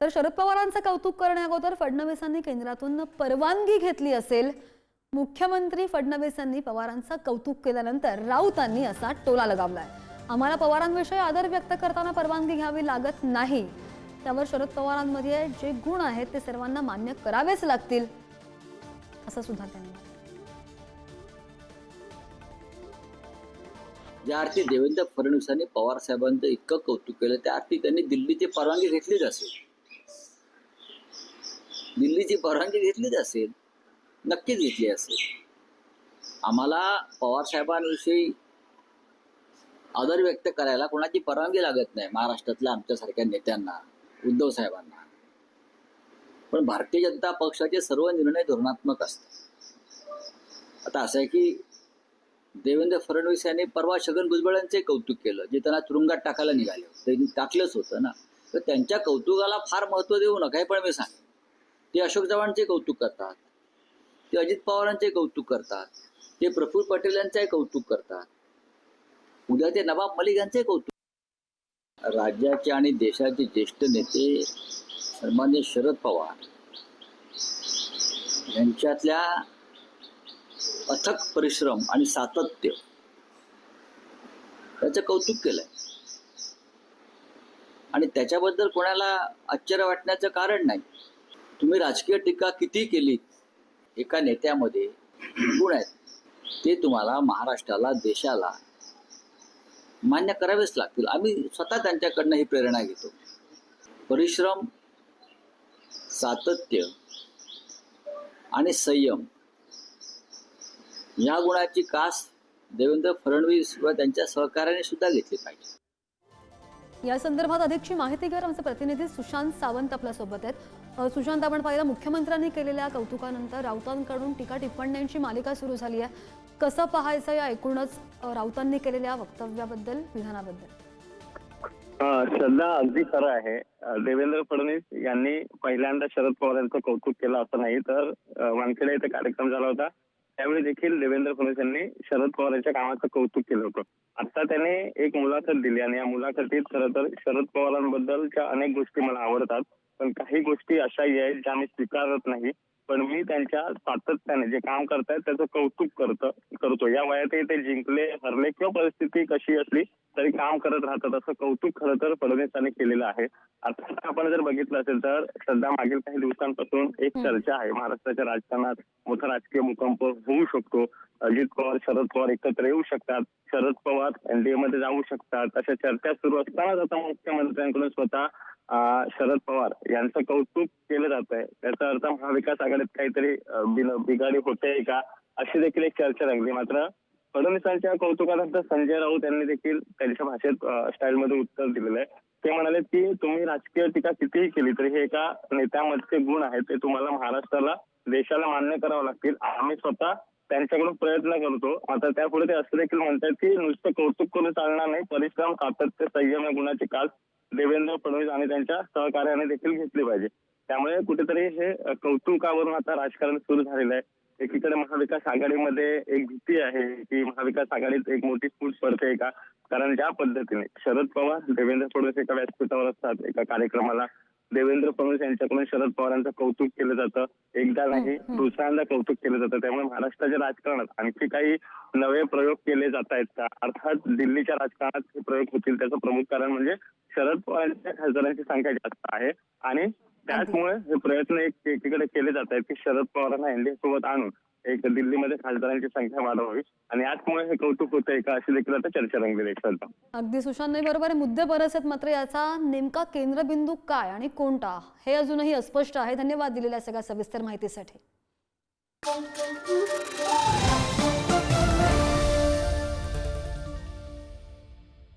तर शरद पवारांचं कौतुक करण्याअगोदर फडणवीसांनी केंद्रातून परवानगी घेतली असेल. मुख्यमंत्री फडणवीसांनी पवारांचं कौतुक केल्यानंतर राऊतांनी असा टोला लगावलाय. आम्हाला पवारांविषयी आदर व्यक्त करताना परवानगी घ्यावी लागत नाही. त्यावर शरद पवारांमध्ये जे गुण आहेत ते सर्वांना मान्य करावेच लागतील असं सुद्धा त्यांनी ज्या अर्थी देवेंद्र फडणवीसांनी पवार साहेबांचं इतकं कौतुक केलं त्या अर्थी त्यांनी दिल्लीची परवानगी घेतलीच असेल. दिल्लीची परवानगी घेतलीच असेल नक्कीच घेतली असेल. आम्हाला पवार साहेबांविषयी आदर व्यक्त करायला कोणाची परवानगी लागत नाही महाराष्ट्रातल्या आमच्यासारख्या नेत्यांना उद्धव साहेबांना. पण भारतीय जनता पक्षाचे सर्व निर्णय धोरणात्मक असतात. आता असं आहे की देवेंद्र फडणवीस यांनी परवा छगन भुजबळांचे कौतुक केलं जे त्यांना तुरुंगात टाकायला निघाले त्यांनी टाकलंच होतं ना. तर त्यांच्या कौतुकाला फार महत्त्व देऊ नका हे पण मी सांगेन. ते अशोक चव्हाणचे कौतुक करतात. ते अजित पवारांचे कौतुक करतात. ते प्रफुल्ल पटेल यांचे कौतुक करतात. उद्या ते नवाब मलिक यांचे कौतुक राज्याचे आणि देशाचे ज्येष्ठ नेते सन्मान्य शरद पवार यांच्यातल्या अथक परिश्रम आणि सातत्य त्याचं कौतुक केलंय. आणि त्याच्याबद्दल कोणाला आश्चर्य वाटण्याचं कारण नाही. तुम्ही राजकीय टीका किती केली? एका नेत्यामध्ये गुण आहेत. ते तुम्हाला महाराष्ट्राला देशाला मान्य करावेच लागतील. आम्ही स्वतः त्यांच्याकडनं ही प्रेरणा घेतो. परिश्रम सातत्य आणि संयम या गुणाची कास देवेंद्र फडणवीस व त्यांच्या सहकार्याने सुद्धा घेतली पाहिजे. या संदर्भात अधिकची माहिती घेऊन आमचे प्रतिनिधी सुशांत सावंत आपल्यासोबत आहेत सुशांत आपण पाहिलं मुख्यमंत्र्यांनी केलेल्या कौतुकानंतर राऊतांकडून टीका टिप्पण्यांची मालिका सुरू झाली आहे. कसं पाहायचं या एकूणच राऊतांनी केलेल्या वक्तव्याबद्दल विधानाबद्दल. अ, श्रद्धा अगदी खरं आहे. देवेंद्र फडणवीस यांनी पहिल्यांदा शरद पवार यांचं कौतुक केलं असं नाही तर वानखेडे इथे कार्यक्रम झाला होता. त्यावेळी देखील देवेंद्र फडणवीस यांनी शरद पवार यांच्या कामाचं कौतुक केलं होतं. आता त्याने एक मुलाखत दिली आणि या मुलाखतीत खरं तर शरद पवारांबद्दलच्या अनेक गोष्टी मला आवडतात. पण काही गोष्टी अशाही आहेत ज्या मी स्वीकारत नाही. पण मी त्यांच्या सातत्याने जे काम करतायत त्याचं कौतुक करतो करतो. या वयातही ते जिंकले हरले किंवा परिस्थिती कशी असली तरी काम करत राहतात. असं कौतुक खरं तर फडणवीसांनी केलेलं आहे. अर्थात आपण जर बघितलं असेल तर सध्या मागील काही दिवसांपासून एक चर्चा आहे. महाराष्ट्राच्या राजकारणात मोठा राजकीय भूकंप होऊ शकतो. अजित पवार शरद पवार एकत्र येऊ शकतात. शरद पवार एनडीए मध्ये जाऊ शकतात. अशा चर्चा सुरू असतानाच आता मुख्यमंत्र्यांकडून स्वतः शरद पवार यांचं कौतुक केलं जात आहे. त्याचा अर्थ महाविकास आघाडीत काहीतरी बिघाडी होते का? अशी देखील एक चर्चा रंगली मात्र फडणवीसांच्या कौतुकानंतर संजय राऊत यांनी देखील त्यांच्या भाषेत स्टाईलमध्ये उत्तर दिलेलं आहे. ते म्हणाले की तुम्ही राजकीय टीका कितीही केली तरी हे एका नेत्यामधचे गुण आहेत ते तुम्हाला महाराष्ट्राला देशाला मान्य करावं लागतील. आम्ही स्वतः त्यांच्याकडून प्रयत्न करतो. आता त्यापुढे ते असं देखील म्हणतात की नुसतं कौतुक करून चालणार नाही परिश्रम सातत्य संयम या गुणाची कास देवेंद्र फडणवीस आणि त्यांच्या सहकार्याने देखील घेतली पाहिजे. त्यामुळे कुठेतरी हे कौतुकावरून आता राजकारण सुरू झालेलं आहे. एकीकडे महाविकास आघाडीमध्ये एक भीती आहे की महाविकास आघाडीत एक मोठी फूट पडते का? कारण ज्या पद्धतीने शरद पवार देवेंद्र फडणवीस एका व्यासपीठावर असतात एका कार्यक्रमाला देवेंद्र फडणवीस यांच्याकडून शरद पवारांचं कौतुक केलं जातं. एकदा नाही दुसऱ्यांदा कौतुक केलं जातं. त्यामुळे महाराष्ट्राच्या राजकारणात आणखी काही नवे प्रयोग केले जात आहेत का? अर्थात दिल्लीच्या राजकारणात हे प्रयोग होतील त्याचं प्रमुख कारण म्हणजे शरद पवारांच्या खासदारांची संख्या जास्त आहे. आणि त्याचमुळे हे प्रयत्न एक एकीकडे केले जात आहेत की शरद पवारांना एनडीए सोबत आणून एक दिल्लीमध्ये खासदारांची संख्या वाढवावी. आणि याचमुळे हे कौतुक होतंय का? अशी देखील आता चर्चा रंगलेली आहे अगदी सुशांत बरोबर आहे. मुद्दे बरेच आहेत. मात्र याचा नेमका केंद्रबिंदू काय आणि कोणता? हे अजूनही अस्पष्ट आहे. धन्यवाद दिलेल्या सगळ्या सविस्तर माहितीसाठी.